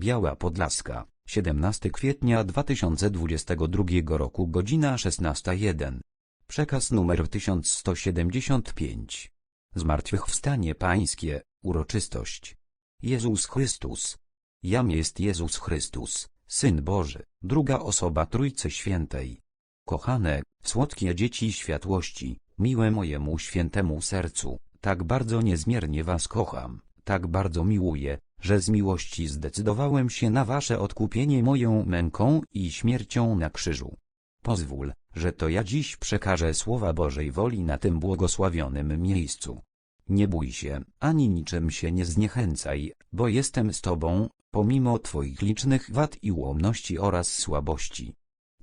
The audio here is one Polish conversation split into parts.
Biała Podlaska, 17 kwietnia 2022 roku godzina 16.01. Przekaz numer 1175. Zmartwychwstanie Pańskie, uroczystość. Jezus Chrystus. Jam jest Jezus Chrystus, Syn Boży, druga osoba Trójcy Świętej. Kochane, słodkie dzieci światłości, miłe mojemu świętemu sercu, tak bardzo niezmiernie was kocham, tak bardzo miłuję, że z miłości zdecydowałem się na wasze odkupienie moją męką i śmiercią na krzyżu. Pozwól, że to ja dziś przekażę słowa Bożej woli na tym błogosławionym miejscu. Nie bój się, ani niczym się nie zniechęcaj, bo jestem z tobą, pomimo twoich licznych wad i ułomności oraz słabości.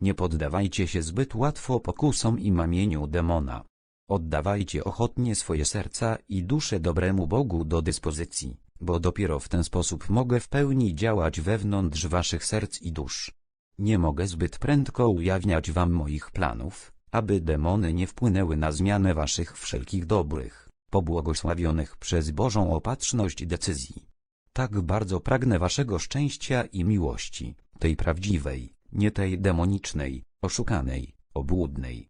Nie poddawajcie się zbyt łatwo pokusom i mamieniu demona. Oddawajcie ochotnie swoje serca i dusze dobremu Bogu do dyspozycji, bo dopiero w ten sposób mogę w pełni działać wewnątrz waszych serc i dusz. Nie mogę zbyt prędko ujawniać wam moich planów, aby demony nie wpłynęły na zmianę waszych wszelkich dobrych, pobłogosławionych przez Bożą opatrzność decyzji. Tak bardzo pragnę waszego szczęścia i miłości, tej prawdziwej, nie tej demonicznej, oszukanej, obłudnej.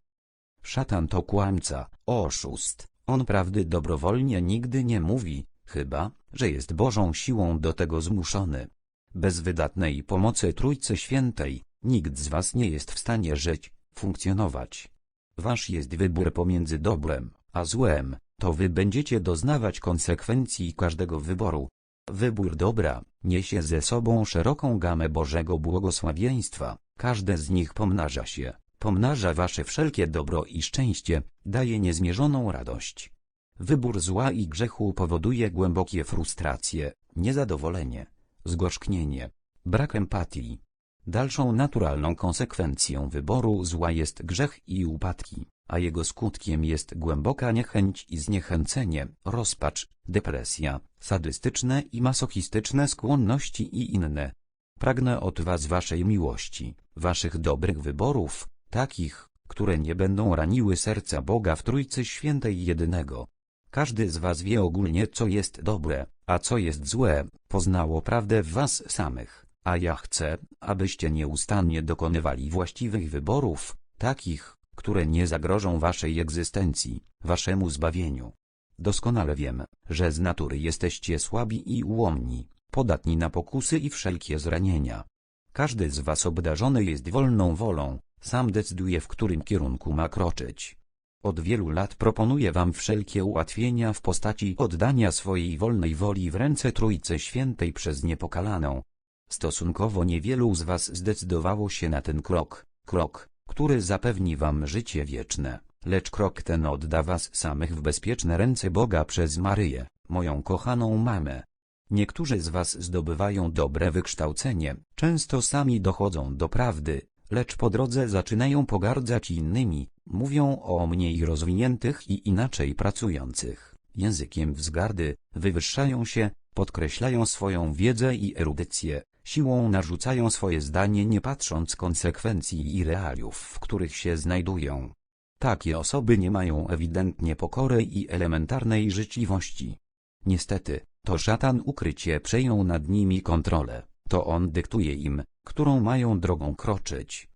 Szatan to kłamca, oszust, on prawdy dobrowolnie nigdy nie mówi, chyba, że jest Bożą siłą do tego zmuszony. Bez wydatnej pomocy Trójcy Świętej, nikt z was nie jest w stanie żyć, funkcjonować. Wasz jest wybór pomiędzy dobrem, a złem, to wy będziecie doznawać konsekwencji każdego wyboru. Wybór dobra, niesie ze sobą szeroką gamę Bożego błogosławieństwa, każde z nich pomnaża się, pomnaża wasze wszelkie dobro i szczęście, daje niezmierzoną radość. Wybór zła i grzechu powoduje głębokie frustracje, niezadowolenie, zgorzknienie, brak empatii. Dalszą naturalną konsekwencją wyboru zła jest grzech i upadki, a jego skutkiem jest głęboka niechęć i zniechęcenie, rozpacz, depresja, sadystyczne i masochistyczne skłonności i inne. Pragnę od was waszej miłości, waszych dobrych wyborów, takich, które nie będą raniły serca Boga w Trójcy Świętej Jedynego. Każdy z was wie ogólnie co jest dobre, a co jest złe, poznało prawdę w was samych, a ja chcę, abyście nieustannie dokonywali właściwych wyborów, takich, które nie zagrożą waszej egzystencji, waszemu zbawieniu. Doskonale wiem, że z natury jesteście słabi i ułomni, podatni na pokusy i wszelkie zranienia. Każdy z was obdarzony jest wolną wolą, sam decyduje w którym kierunku ma kroczyć. Od wielu lat proponuję wam wszelkie ułatwienia w postaci oddania swojej wolnej woli w ręce Trójcy Świętej przez niepokalaną. Stosunkowo niewielu z was zdecydowało się na ten krok, krok, który zapewni wam życie wieczne, lecz krok ten odda was samych w bezpieczne ręce Boga przez Maryję, moją kochaną mamę. Niektórzy z was zdobywają dobre wykształcenie, często sami dochodzą do prawdy, lecz po drodze zaczynają pogardzać innymi, mówią o mniej rozwiniętych i inaczej pracujących. Językiem wzgardy, wywyższają się, podkreślają swoją wiedzę i erudycję, siłą narzucają swoje zdanie nie patrząc konsekwencji i realiów, w których się znajdują. Takie osoby nie mają ewidentnie pokory i elementarnej życzliwości. Niestety, to szatan ukrycie przejął nad nimi kontrolę, to on dyktuje im, którą mają drogą kroczyć.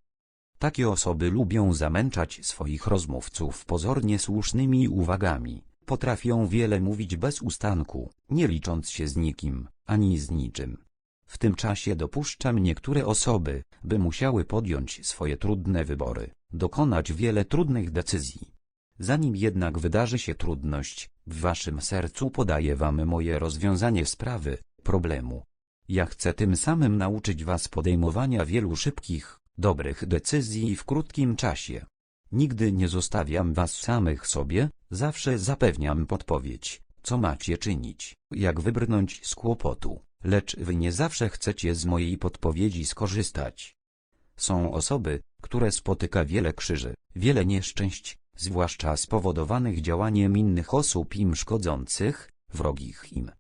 Takie osoby lubią zamęczać swoich rozmówców pozornie słusznymi uwagami, potrafią wiele mówić bez ustanku, nie licząc się z nikim, ani z niczym. W tym czasie dopuszczam niektóre osoby, by musiały podjąć swoje trudne wybory, dokonać wiele trudnych decyzji. Zanim jednak wydarzy się trudność, w waszym sercu podaję wam moje rozwiązanie sprawy, problemu. Ja chcę tym samym nauczyć was podejmowania wielu szybkich, dobrych decyzji w krótkim czasie. Nigdy nie zostawiam was samych sobie, zawsze zapewniam podpowiedź, co macie czynić, jak wybrnąć z kłopotu, lecz wy nie zawsze chcecie z mojej podpowiedzi skorzystać. Są osoby, które spotyka wiele krzyży, wiele nieszczęść, zwłaszcza spowodowanych działaniem innych osób im szkodzących, wrogich im.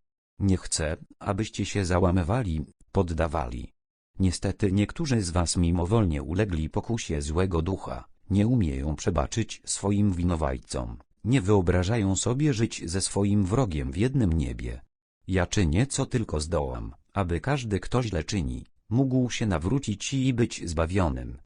Nie chcę, abyście się załamywali, poddawali. Niestety niektórzy z was mimowolnie ulegli pokusie złego ducha, nie umieją przebaczyć swoim winowajcom, nie wyobrażają sobie żyć ze swoim wrogiem w jednym niebie. Ja czynię co tylko zdołam, aby każdy kto źle czyni, mógł się nawrócić i być zbawionym.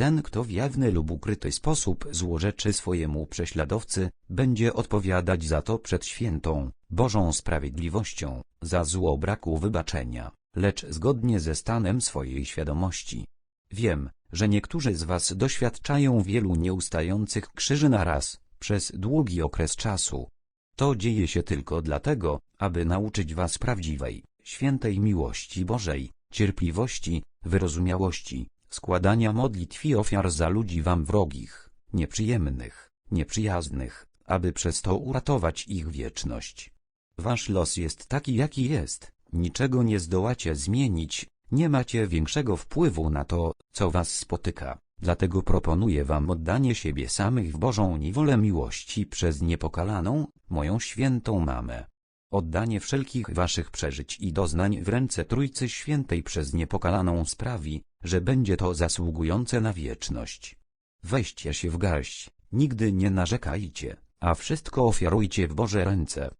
Ten kto w jawny lub ukryty sposób złorzeczy swojemu prześladowcy, będzie odpowiadać za to przed świętą, Bożą sprawiedliwością, za zło braku wybaczenia, lecz zgodnie ze stanem swojej świadomości. Wiem, że niektórzy z was doświadczają wielu nieustających krzyży na raz, przez długi okres czasu. To dzieje się tylko dlatego, aby nauczyć was prawdziwej, świętej miłości Bożej, cierpliwości, wyrozumiałości, składania modlitw i ofiar za ludzi wam wrogich, nieprzyjemnych, nieprzyjaznych, aby przez to uratować ich wieczność. Wasz los jest taki jaki jest, niczego nie zdołacie zmienić, nie macie większego wpływu na to, co was spotyka, dlatego proponuję wam oddanie siebie samych w Bożą niewolę miłości przez niepokalaną, moją świętą mamę. Oddanie wszelkich waszych przeżyć i doznań w ręce Trójcy Świętej przez niepokalaną sprawi, że będzie to zasługujące na wieczność. Weźcie się w garść, nigdy nie narzekajcie, a wszystko ofiarujcie w Boże ręce.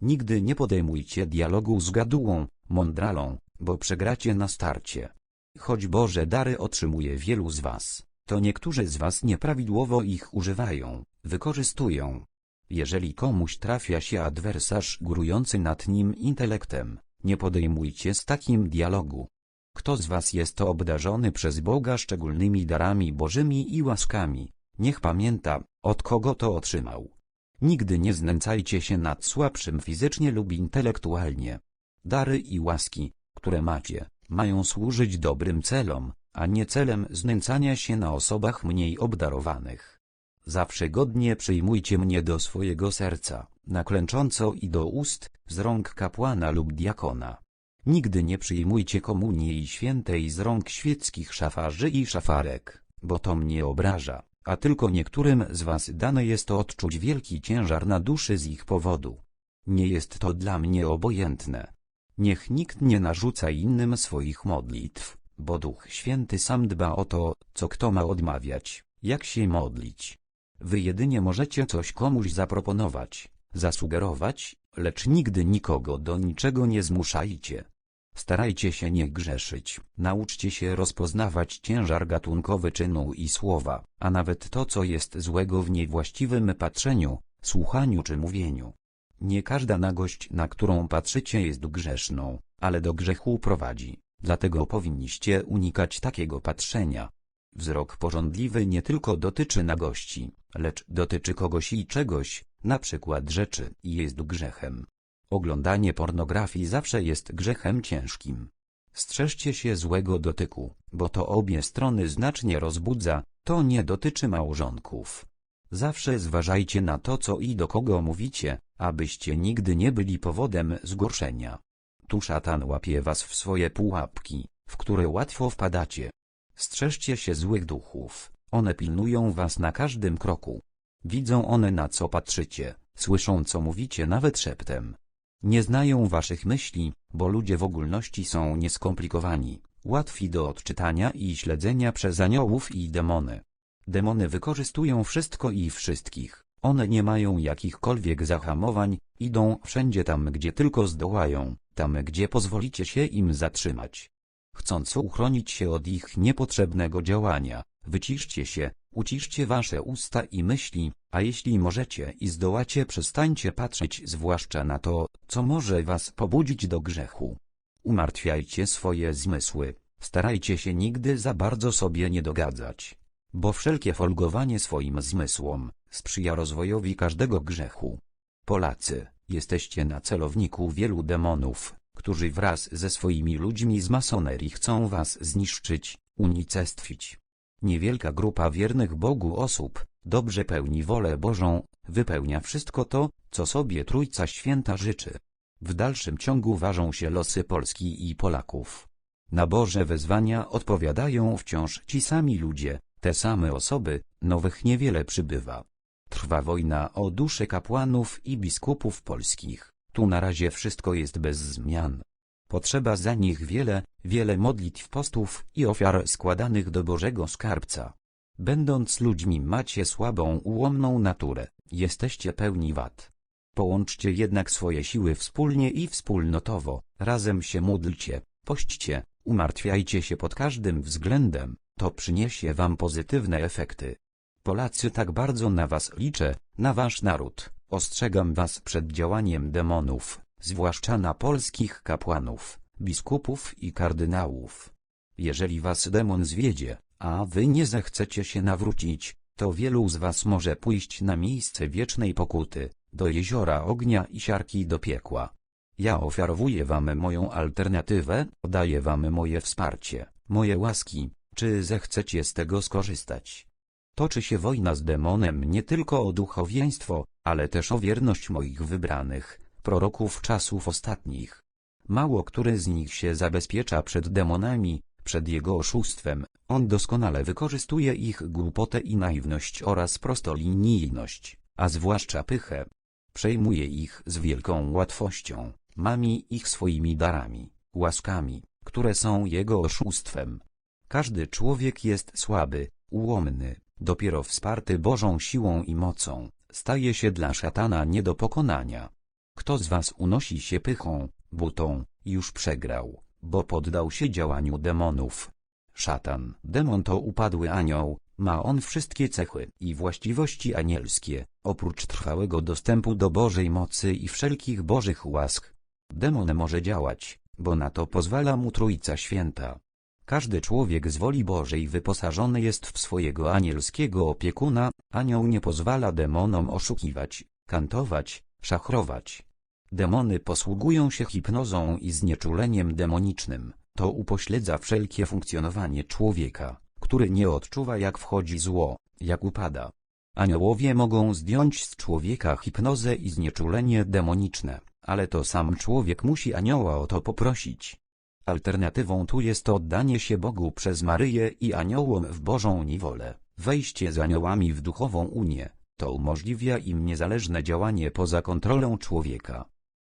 Nigdy nie podejmujcie dialogu z gadułą, mądralą, bo przegracie na starcie. Choć Boże dary otrzymuje wielu z was, to niektórzy z was nieprawidłowo ich używają, wykorzystują. Jeżeli komuś trafia się adwersarz górujący nad nim intelektem, nie podejmujcie z takim dialogu. Kto z was jest obdarzony przez Boga szczególnymi darami bożymi i łaskami, niech pamięta, od kogo to otrzymał. Nigdy nie znęcajcie się nad słabszym fizycznie lub intelektualnie. Dary i łaski, które macie, mają służyć dobrym celom, a nie celem znęcania się na osobach mniej obdarowanych. Zawsze godnie przyjmujcie mnie do swojego serca, na klęcząco i do ust, z rąk kapłana lub diakona. Nigdy nie przyjmujcie komunii świętej z rąk świeckich szafarzy i szafarek, bo to mnie obraża, a tylko niektórym z was dane jest odczuć wielki ciężar na duszy z ich powodu. Nie jest to dla mnie obojętne. Niech nikt nie narzuca innym swoich modlitw, bo Duch Święty sam dba o to, co kto ma odmawiać, jak się modlić. Wy jedynie możecie coś komuś zaproponować, zasugerować, lecz nigdy nikogo do niczego nie zmuszajcie. Starajcie się nie grzeszyć, nauczcie się rozpoznawać ciężar gatunkowy czynu i słowa, a nawet to co jest złego w niewłaściwym patrzeniu, słuchaniu czy mówieniu. Nie każda nagość, na którą patrzycie jest grzeszną, ale do grzechu prowadzi, dlatego powinniście unikać takiego patrzenia. Wzrok porządliwy nie tylko dotyczy nagości, lecz dotyczy kogoś i czegoś, na przykład rzeczy, i jest grzechem. Oglądanie pornografii zawsze jest grzechem ciężkim. Strzeżcie się złego dotyku, bo to obie strony znacznie rozbudza, to nie dotyczy małżonków. Zawsze zważajcie na to co i do kogo mówicie, abyście nigdy nie byli powodem zgorszenia. Tu szatan łapie was w swoje pułapki, w które łatwo wpadacie. Strzeżcie się złych duchów, one pilnują was na każdym kroku. Widzą one na co patrzycie, słyszą co mówicie nawet szeptem. Nie znają waszych myśli, bo ludzie w ogólności są nieskomplikowani, łatwi do odczytania i śledzenia przez aniołów i demony. Demony wykorzystują wszystko i wszystkich, one nie mają jakichkolwiek zahamowań, idą wszędzie tam gdzie tylko zdołają, tam gdzie pozwolicie się im zatrzymać. Chcąc uchronić się od ich niepotrzebnego działania, wyciszcie się, uciszcie wasze usta i myśli, a jeśli możecie i zdołacie przestańcie patrzeć zwłaszcza na to, co może was pobudzić do grzechu. Umartwiajcie swoje zmysły, starajcie się nigdy za bardzo sobie nie dogadzać. Bo wszelkie folgowanie swoim zmysłom, sprzyja rozwojowi każdego grzechu. Polacy, jesteście na celowniku wielu demonów, którzy wraz ze swoimi ludźmi z masonerii chcą was zniszczyć, unicestwić. Niewielka grupa wiernych Bogu osób, dobrze pełni wolę Bożą, wypełnia wszystko to, co sobie Trójca Święta życzy. W dalszym ciągu ważą się losy Polski i Polaków. Na Boże wezwania odpowiadają wciąż ci sami ludzie, te same osoby, nowych niewiele przybywa. Trwa wojna o dusze kapłanów i biskupów polskich. Tu na razie wszystko jest bez zmian. Potrzeba za nich wiele, wiele modlitw postów i ofiar składanych do Bożego Skarbca. Będąc ludźmi macie słabą, ułomną naturę, jesteście pełni wad. Połączcie jednak swoje siły wspólnie i wspólnotowo, razem się módlcie, pośćcie, umartwiajcie się pod każdym względem, to przyniesie wam pozytywne efekty. Polacy tak bardzo na was liczę, na wasz naród, ostrzegam was przed działaniem demonów, zwłaszcza na polskich kapłanów, biskupów i kardynałów. Jeżeli was demon zwiedzie, a wy nie zechcecie się nawrócić, to wielu z was może pójść na miejsce wiecznej pokuty, do jeziora ognia i siarki do piekła. Ja ofiarowuję wam moją alternatywę, daję wam moje wsparcie, moje łaski, czy zechcecie z tego skorzystać. Toczy się wojna z demonem nie tylko o duchowieństwo, ale też o wierność moich wybranych, proroków czasów ostatnich. Mało który z nich się zabezpiecza przed demonami, przed jego oszustwem, on doskonale wykorzystuje ich głupotę i naiwność oraz prostolinijność, a zwłaszcza pychę. Przejmuje ich z wielką łatwością, mami ich swoimi darami, łaskami, które są jego oszustwem. Każdy człowiek jest słaby, ułomny, dopiero wsparty Bożą siłą i mocą, staje się dla szatana nie do pokonania. Kto z was unosi się pychą, butą, już przegrał, bo poddał się działaniu demonów. Szatan, demon to upadły anioł, ma on wszystkie cechy i właściwości anielskie, oprócz trwałego dostępu do Bożej mocy i wszelkich Bożych łask. Demon może działać, bo na to pozwala mu Trójca Święta. Każdy człowiek z woli Bożej wyposażony jest w swojego anielskiego opiekuna, anioł nie pozwala demonom oszukiwać, kantować, szachrować. Demony posługują się hipnozą i znieczuleniem demonicznym, to upośledza wszelkie funkcjonowanie człowieka, który nie odczuwa jak wchodzi zło, jak upada. Aniołowie mogą zdjąć z człowieka hipnozę i znieczulenie demoniczne, ale to sam człowiek musi anioła o to poprosić. Alternatywą tu jest oddanie się Bogu przez Maryję i aniołom w Bożą niewolę, wejście z aniołami w duchową unię, to umożliwia im niezależne działanie poza kontrolą człowieka.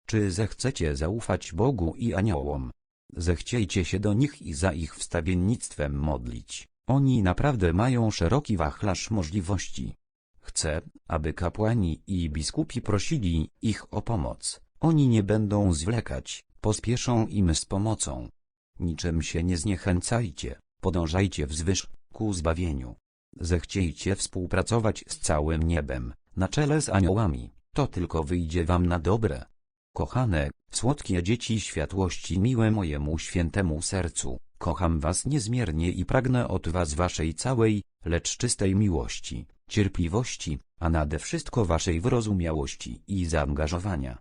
Czy zechcecie zaufać Bogu i aniołom? Zechciejcie się do nich i za ich wstawiennictwem modlić. Oni naprawdę mają szeroki wachlarz możliwości. Chcę, aby kapłani i biskupi prosili ich o pomoc. Oni nie będą zwlekać, pospieszą im z pomocą. Niczym się nie zniechęcajcie, podążajcie wzwyż, ku zbawieniu. Zechciejcie współpracować z całym niebem, na czele z aniołami, to tylko wyjdzie wam na dobre. Kochane, słodkie dzieci światłości miłe mojemu świętemu sercu, kocham was niezmiernie i pragnę od was waszej całej, lecz czystej miłości, cierpliwości, a nade wszystko waszej wyrozumiałości i zaangażowania.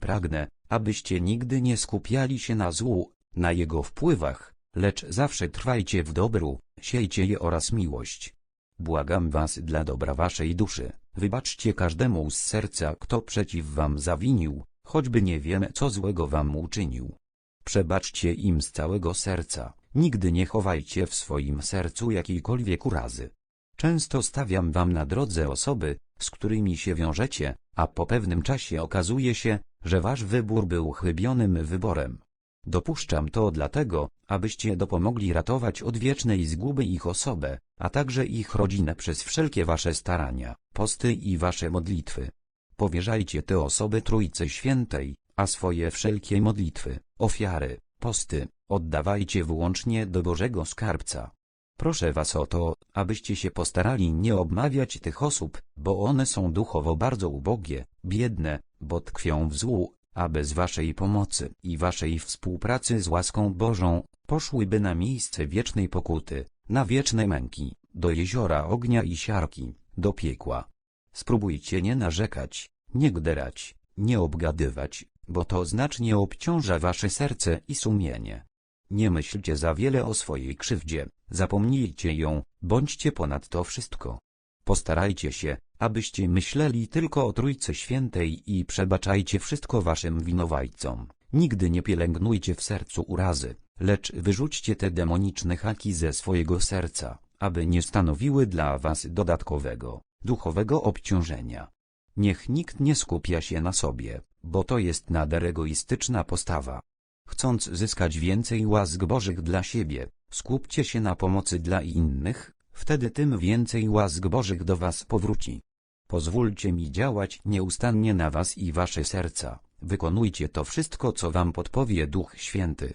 Pragnę, abyście nigdy nie skupiali się na złu, na jego wpływach, lecz zawsze trwajcie w dobru, siejcie je oraz miłość. Błagam was dla dobra waszej duszy, wybaczcie każdemu z serca kto przeciw wam zawinił, choćby nie wiemy co złego wam uczynił. Przebaczcie im z całego serca, nigdy nie chowajcie w swoim sercu jakiejkolwiek urazy. Często stawiam wam na drodze osoby, z którymi się wiążecie, a po pewnym czasie okazuje się, że wasz wybór był chybionym wyborem. Dopuszczam to dlatego, abyście dopomogli ratować od wiecznej zguby ich osobę, a także ich rodzinę przez wszelkie wasze starania, posty i wasze modlitwy. Powierzajcie te osoby Trójcy Świętej, a swoje wszelkie modlitwy, ofiary, posty, oddawajcie wyłącznie do Bożego Skarbca. Proszę was o to, abyście się postarali nie obmawiać tych osób, bo one są duchowo bardzo ubogie, biedne, bo tkwią w złu, a bez waszej pomocy i waszej współpracy z łaską Bożą, poszłyby na miejsce wiecznej pokuty, na wieczne męki, do jeziora ognia i siarki, do piekła. Spróbujcie nie narzekać, nie gderać, nie obgadywać, bo to znacznie obciąża wasze serce i sumienie. Nie myślcie za wiele o swojej krzywdzie, zapomnijcie ją, bądźcie ponad to wszystko. Postarajcie się, abyście myśleli tylko o Trójcy Świętej i przebaczajcie wszystko waszym winowajcom. Nigdy nie pielęgnujcie w sercu urazy, lecz wyrzućcie te demoniczne haki ze swojego serca, aby nie stanowiły dla was dodatkowego, duchowego obciążenia. Niech nikt nie skupia się na sobie, bo to jest nader egoistyczna postawa. Chcąc zyskać więcej łask Bożych dla siebie, skupcie się na pomocy dla innych, wtedy tym więcej łask Bożych do was powróci. Pozwólcie mi działać nieustannie na was i wasze serca, wykonujcie to wszystko co wam podpowie Duch Święty.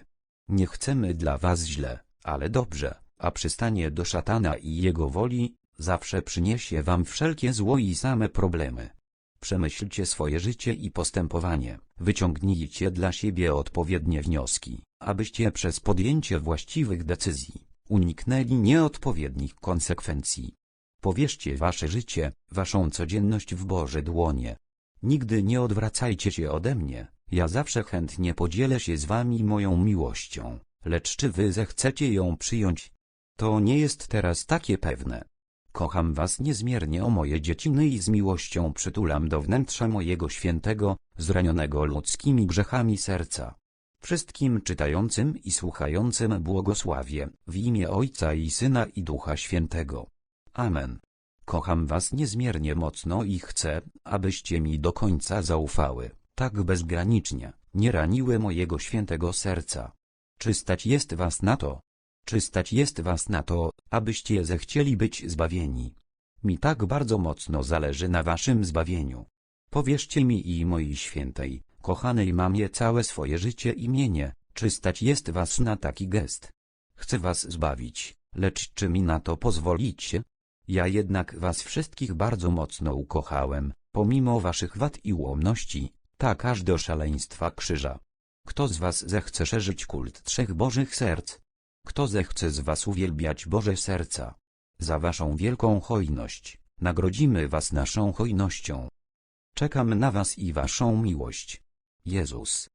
Nie chcemy dla was źle, ale dobrze, a przystanie do szatana i jego woli, zawsze przyniesie wam wszelkie zło i same problemy. Przemyślcie swoje życie i postępowanie, wyciągnijcie dla siebie odpowiednie wnioski, abyście przez podjęcie właściwych decyzji uniknęli nieodpowiednich konsekwencji. Powierzcie wasze życie, waszą codzienność w Boże dłonie. Nigdy nie odwracajcie się ode mnie, ja zawsze chętnie podzielę się z wami moją miłością, lecz czy wy zechcecie ją przyjąć? To nie jest teraz takie pewne. Kocham was niezmiernie o moje dzieciny i z miłością przytulam do wnętrza mojego świętego, zranionego ludzkimi grzechami serca. Wszystkim czytającym i słuchającym błogosławię, w imię Ojca i Syna i Ducha Świętego. Amen. Kocham was niezmiernie mocno i chcę, abyście mi do końca zaufały, tak bezgranicznie, nie raniły mojego świętego serca. Czy stać jest was na to? Czy stać jest was na to, abyście zechcieli być zbawieni? Mi tak bardzo mocno zależy na waszym zbawieniu. Powierzcie mi i mojej świętej, kochanej mamie całe swoje życie i mienie, czy stać jest was na taki gest? Chcę was zbawić, lecz czy mi na to pozwolicie? Ja jednak was wszystkich bardzo mocno ukochałem, pomimo waszych wad i ułomności, tak aż do szaleństwa krzyża. Kto z was zechce szerzyć kult trzech Bożych Serc? Kto zechce z was uwielbiać Boże Serca? Za waszą wielką hojność, nagrodzimy was naszą hojnością. Czekam na was i waszą miłość. Jezus.